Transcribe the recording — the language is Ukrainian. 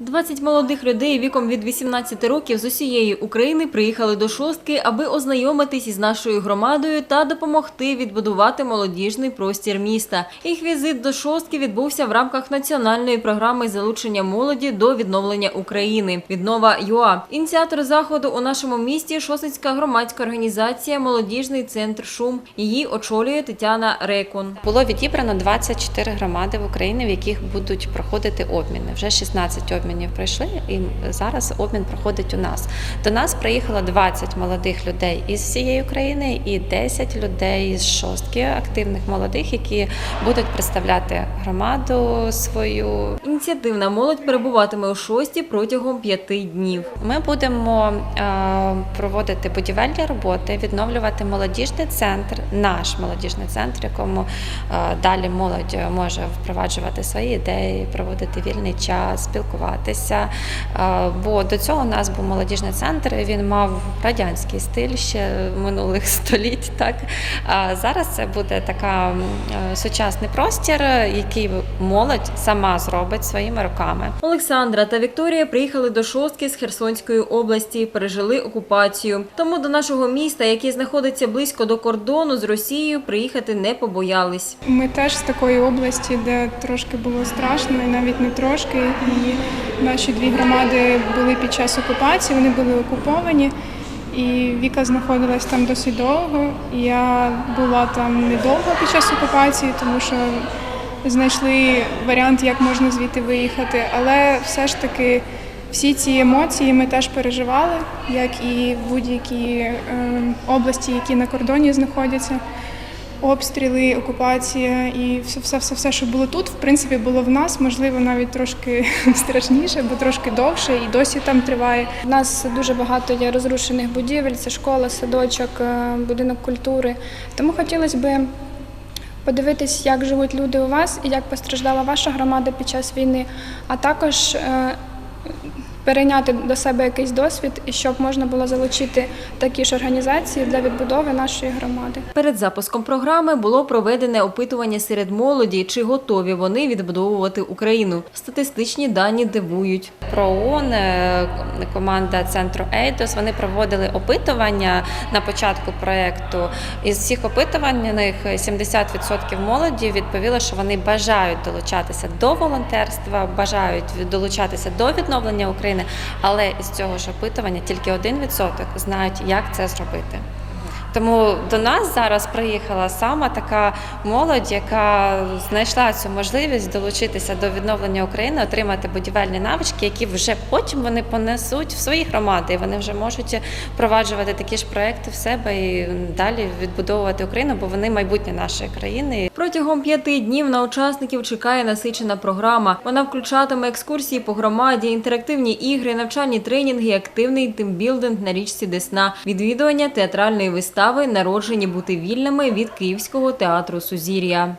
20 молодих людей віком від 18 років з усієї України приїхали до шостки, аби ознайомитись із нашою громадою та допомогти відбудувати молодіжний простір міста. Їх візит до шостки відбувся в рамках національної програми залучення молоді до відновлення України. Віднова ЮА. Ініціатор заходу у нашому місті Шосницька громадська організація Молодіжний центр Шум. Її очолює Тетяна Рекун. Було відібрано 24 громади в Україні, в яких будуть проходити обміни. Вже 16 обмінів пройшли, і зараз обмін проходить у нас. До нас приїхало 20 молодих людей із всієї України і 10 людей з шостки активних молодих, які будуть представляти громаду свою. Ініціативна молодь перебуватиме у шості протягом п'яти днів. Ми будемо е, проводити будівельні роботи, відновлювати молодіжний центр, наш молодіжний центр, якому е, далі молодь може впроваджувати свої ідеї, проводити вільний час, спілкуватися. Е, Бо до цього у нас був молодіжний центр. Він мав радянський стиль ще минулих століть. Так а зараз це буде така е, сучасний простір, який молодь сама зробить своїми руками. Олександра та Вікторія приїхали до шостки з Херсонської області, пережили окупацію. Тому до нашого міста, яке знаходиться близько до кордону з Росією, приїхати не побоялись. Ми теж з такої області, де трошки було страшно, і навіть не трошки. І наші дві громади були під час окупації, вони були окуповані. І Віка знаходилась там досить довго. Я була там недовго під час окупації, тому що знайшли варіант, як можна звідти виїхати. Але все ж таки всі ці емоції ми теж переживали, як і в будь-якій е, області, які на кордоні знаходяться обстріли, окупація і все, все, все, все, що було тут, в принципі, було в нас, можливо, навіть трошки страшніше, бо трошки довше і досі там триває. У нас дуже багато є розрушених будівель, це школа, садочок, е, будинок культури. Тому хотілося б подивитись, як живуть люди у вас і як постраждала ваша громада під час війни, а також е, перейняти до себе якийсь досвід і щоб можна було залучити такі ж організації для відбудови нашої громади. Перед запуском програми було проведене опитування серед молоді, чи готові вони відбудовувати Україну. Статистичні дані дивують. Про ООН, е, команда центру Ейдос, вони проводили опитування на початку проєкту. Із всіх опитуваних 70% молоді відповіло, що вони бажають долучатися до волонтерства, бажають долучатися до відновлення України, але із цього ж опитування тільки 1% знають, як це зробити. Тому до нас зараз приїхала саме така молодь, яка знайшла цю можливість долучитися до відновлення України, отримати будівельні навички, які вже потім вони понесуть в свої громади. І вони вже можуть впроваджувати такі ж проекти в себе і далі відбудовувати Україну, бо вони майбутнє нашої країни. Протягом п'яти днів на учасників чекає насичена програма. Вона включатиме екскурсії по громаді, інтерактивні ігри, навчальні тренінги, активний тимбілдинг на річці Десна, відвідування театральної вистави Народжені бути вільними від Київського театру Сузір'я.